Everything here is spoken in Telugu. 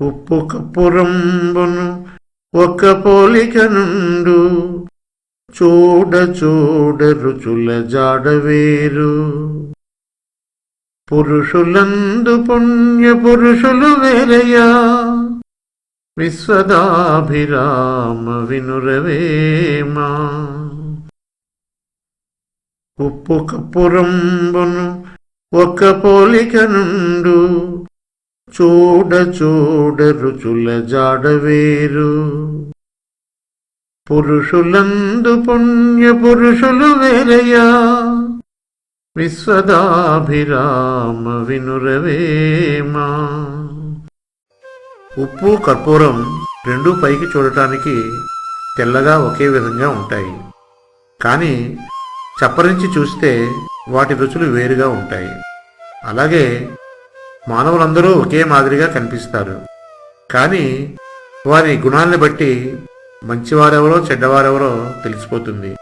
ఉప్పు కప్పురంబును ఒక పోలిక నుండు చూడ చూడ రుచుల జాడవేరు పురుషులందు పుణ్య పురుషులు వేరయా విశ్వదాభిరామ వినురవేమా. ఉప్పు కప్పురంబును ఒక పోలిక నుండు చూడ చూడ రుచుల జాడవేరు పురుషులందు పుణ్య పురుషులు వేరయా విశ్వదాభిరామ వినురవేమా. ఉప్పు కర్పూరం రెండు పైకి చూడటానికి తెల్లగా ఒకే విధంగా ఉంటాయి. కానీ చప్పరించి చూస్తే వాటి రుచులు వేరుగా ఉంటాయి. అలాగే మానవులందరూ ఒకే మాదిరిగా కనిపిస్తారు. కానీ వారి గుణాలను బట్టి మంచివారెవరో చెడ్డవారెవరో తెలిసిపోతుంది.